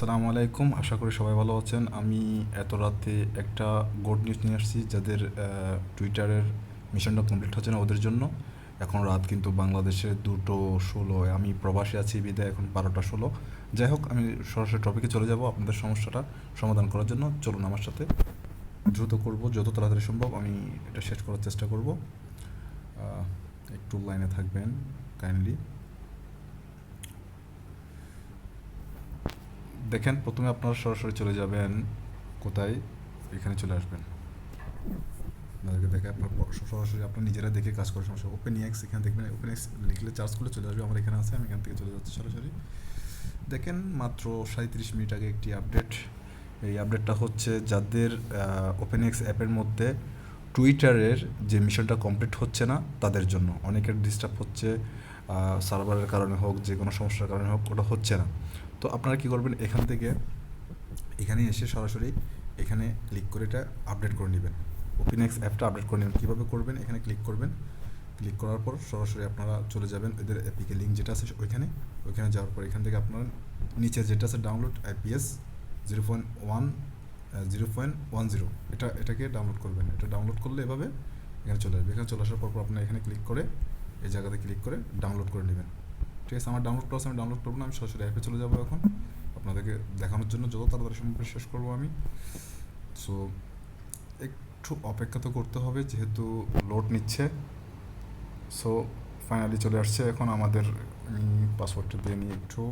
আসসালামু আলাইকুম। আশা করি সবাই ভালো আছেন। আমি এত রাতে একটা গুড নিউজ নিয়ে আসছি, যাদের টুইটারের মিশনটা কমপ্লিট হচ্ছে না ওদের জন্য। এখন রাত কিন্তু বাংলাদেশে দুটো ষোলো আমি প্রবাসী আছি, বিদায়, এখন বারোটা ষোলো। যাই হোক, আমি সরাসরি টপিকে চলে যাব আপনাদের সমস্যাটা সমাধান করার জন্য। চলুন আমার সাথে। দ্রুত করব, যত তাড়াতাড়ি সম্ভব আমি এটা শেষ করার চেষ্টা করব। একটু লাইনে থাকবেন কাইন্ডলি দেখেন, প্রথমে আপনারা সরাসরি চলে যাবেন কোথায়? এখানে চলে আসবেন। আপনাদেরকে দেখে আপনার সরাসরি আপনার নিজেরা দেখে কাজ করার সমস্যা ওপেন এক্স এখানে দেখবেন ওপেন এক্স লিখলে চার্জ করলে চলে আসবে। আমার এখানে আছে, আমি এখান থেকে চলে যাচ্ছি সরাসরি। দেখেন, মাত্র সাঁত্রিশ মিনিট আগে একটি আপডেট এই আপডেটটা হচ্ছে যাদের ওপেন এক্স অ্যাপের মধ্যে টুইটারের যে মিশনটা কমপ্লিট হচ্ছে না, তাদের জন্য। অনেকের ডিস্টার্ব হচ্ছে সার্ভারের কারণে হোক, যে কোনো সমস্যার কারণে হোক, ওটা হচ্ছে না। তো আপনারা কী করবেন, এখান থেকে এখানে এসে সরাসরি এখানে ক্লিক করে এটা আপডেট করে নেবেন। ওপেন এক্স অ্যাপটা আপডেট করে নেবেন। কীভাবে করবেন, এখানে ক্লিক করবেন। ক্লিক করার পর সরাসরি আপনারা চলে যাবেন এদের অ্যাপিকে লিঙ্ক যেটা আছে ওইখানে। ওইখানে যাওয়ার পর এখান থেকে আপনারা নিচে যেটা আছে download IPS zero point one zero point one zero এটা, এটাকে ডাউনলোড করবেন। এটা ডাউনলোড করলে এভাবে এখানে চলে আসবে। এখানে চলে আসার পর আপনার এখানে ক্লিক করে এই জায়গাতে ক্লিক করে ডাউনলোড করে নেবেন। ঠিক আছে, আমার ডাউনলোড প্রসেস আমি ডাউনলোড করব না, আমি সরাসরি অ্যাপে চলে যাব এখন। আপনাদেরকে দেখানোর জন্য যত তাড়াতাড়ি সম্ভব শেষ করব আমি। সো একটু অপেক্ষা তো করতে হবে, যেহেতু লোড নিচ্ছে। সো ফাইনালি চলে আসছে এখন আমাদের, আমি পাসওয়ার্ডটা দিয়ে নিই একটু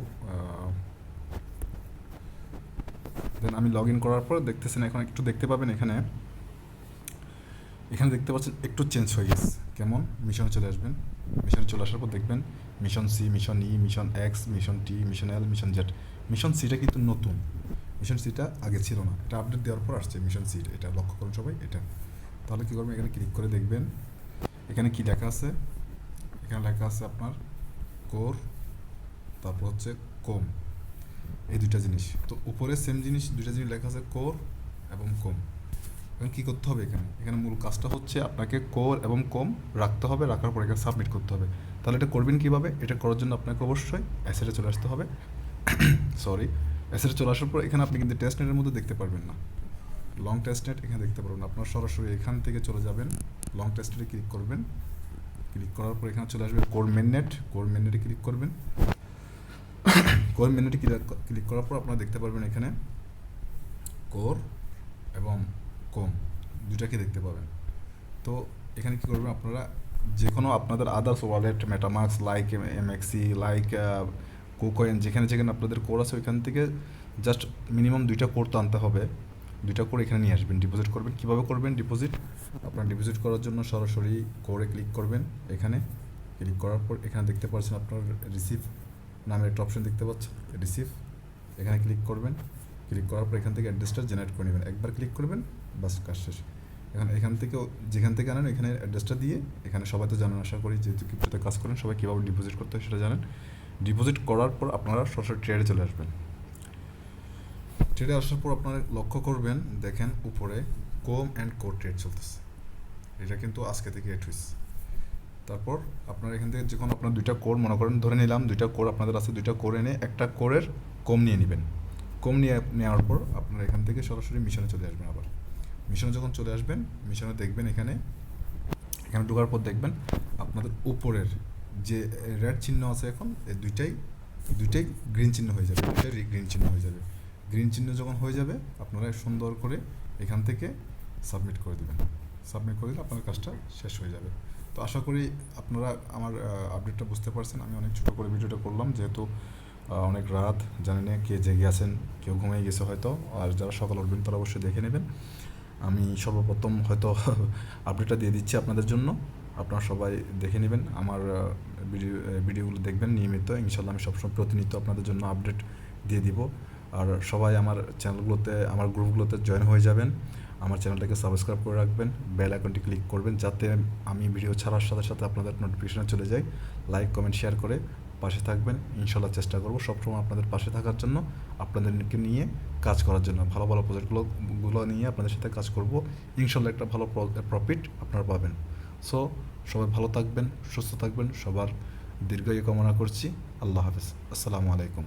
দেন আমি লগ ইন করার পর দেখতেছেন এখন একটু দেখতে পাবেন এখানে। এখানে দেখতে পাচ্ছেন একটু চেঞ্জ হয়ে গেছে। কেমন? মিশনে চলে আসবেন। মিশনে চলে আসার পর দেখবেন mission C mission E mission X mission T mission L mission Z mission সিটা কিন্তু নতুন। মিশন সিটা আগে ছিল না। এটা আপডেট দেওয়ার পর আসছে মিশন সি এটা লক্ষ্য করুন সবাই, এটা। তাহলে কী করবেন? এখানে ক্লিক করে দেখবেন। এখানে কি লেখা আছে? এখানে লেখা আছে আপনার কোর তারপর হচ্ছে কোম এই দুইটা জিনিস। তো উপরে সেম জিনিস, দুইটা জিনিস লেখা আছে কোর এবং কোম এখন কী করতে হবে এখানে? এখানে মূল কাজটা হচ্ছে আপনাকে কোর এবং কম রাখতে হবে, রাখার পর এখানে সাবমিট করতে হবে। তাহলে এটা করবেন কীভাবে? এটা করার জন্য আপনাকে অবশ্যই অ্যাসেটে চলে আসতে হবে। সরি অ্যাসেটে চলে আসার পর এখানে আপনি কিন্তু টেস্ট নেটের মধ্যে দেখতে পারবেন না। লং টেস্ট নেট এখানে দেখতে পারবেন আপনার সরাসরি এখান থেকে চলে যাবেন লং টেস্ট নেটে ক্লিক করবেন। ক্লিক করার পর এখানে চলে আসবে core main net core main নেটে ক্লিক করবেন। কোর মেন নেটে ক্লিক করার পর আপনারা দেখতে পারবেন এখানে কোর দুটাকে দেখতে পাবেন। তো এখানে কী করবেন আপনারা? যে কোনো আপনাদের আদার্স ওয়ালেট মেটামাক্স লাইক এমএক্সি লাইক কোকয়েন যেখানে যেখানে আপনাদের কোর আছে ওইখান থেকে জাস্ট মিনিমাম দুইটা কোর তো আনতে হবে। দুইটা কোর এখানে নিয়ে আসবেন। ডিপোজিট করবেন। কীভাবে করবেন ডিপোজিট আপনার ডিপোজিট করার জন্য সরাসরি কোরে ক্লিক করবেন এখানে। ক্লিক করার পর এখানে দেখতে পাচ্ছেন আপনার রিসিভ নামের একটা অপশন দেখতে পাচ্ছেন। রিসিভ এখানে ক্লিক করবেন। ক্লিক করার পর এখান থেকে অ্যাড্রেসটা জেনারেট করে নেবেন। একবার ক্লিক করবেন বাস কাজ শেষ। এখন, এখান থেকেও, যেখান থেকে আনেন, এখানে অ্যাড্রেসটা দিয়ে, এখানে সবাই তো জানেন আশা করি যেহেতু ক্রিপ্টোতে কাজ করেন, সবাই কীভাবে ডিপোজিট করতে হয় সেটা জানেন। ডিপোজিট করার পর আপনারা সরাসরি ট্রেডে চলে আসবেন। ট্রেডে আসার পর আপনারা লক্ষ্য করবেন, দেখেন উপরে কোম অ্যান্ড কোর ট্রেড চলতেছে। এটা কিন্তু আজকে থেকে এড হয়েছে তারপর আপনার এখান থেকে যখন আপনার দুইটা কোর মনে করেন, ধরে নিলাম দুইটা কোর আপনাদের আছে, দুইটা কোর এনে একটা কোরের কম নিয়ে নেবেন। কম নিয়ে নেওয়ার পর আপনারা এখান থেকে সরাসরি মিশনে চলে আসবেন আবার। মিশনে যখন চলে আসবেন, মিশনে দেখবেন এখানে এখানে ঢোকার পর দেখবেন আপনাদের উপরের যে রেড চিহ্ন আছে এখন এই দুইটাই দুইটাই গ্রিন চিহ্ন হয়ে যাবে, দুইটাই গ্রিন চিহ্ন হয়ে যাবে। গ্রিন চিহ্ন যখন হয়ে যাবে, আপনারা সুন্দর করে এখান থেকে সাবমিট করে দেবেন। সাবমিট করে দিলে আপনার কাজটা শেষ হয়ে যাবে। তো আশা করি আপনারা আমার আপডেটটা বুঝতে পারছেন। আমি অনেক ছোটো করে ভিডিওটা করলাম, যেহেতু অনেক রাত, জানি না কে জেগে আছেন, কেউ ঘুমিয়ে গেছে হয়তো, আর যারা সকাল উঠবেন তারা অবশ্যই দেখে নেবেন। আমি সর্বপ্রথম হয়তো আপডেটটা দিয়ে দিচ্ছি আপনাদের জন্য। আপনারা সবাই দেখে নেবেন। আমার ভিডিও ভিডিওগুলো দেখবেন নিয়মিত। ইনশাল্লাহ আমি সবসময় প্রতিনিয়ত আপনাদের জন্য আপডেট দিয়ে দিব। আর সবাই আমার চ্যানেলগুলোতে আমার গ্রুপগুলোতে জয়েন হয়ে যাবেন। আমার চ্যানেলটাকে সাবস্ক্রাইব করে রাখবেন। বেল আইকনটি ক্লিক করবেন। যাতে আমি ভিডিও ছাড়ার সাথে সাথে আপনাদের নোটিফিকেশনে চলে যায়। লাইক কমেন্ট শেয়ার করে পাশে থাকবেন। ইনশাল্লাহ চেষ্টা করব সবসময় আপনাদের পাশে থাকার জন্য, আপনাদেরকে নিয়ে কাজ করার জন্য, ভালো ভালো প্রজেক্টগুলো, গুলো নিয়ে আপনাদের সাথে কাজ করব। ইনশাল্লাহ একটা ভালো প্রফিট আপনারা পাবেন। সো সবাই ভালো থাকবেন, সুস্থ থাকবেন, সবার দীর্ঘায়ু কামনা করছি। আল্লাহ হাফিজ। আসসালামু আলাইকুম।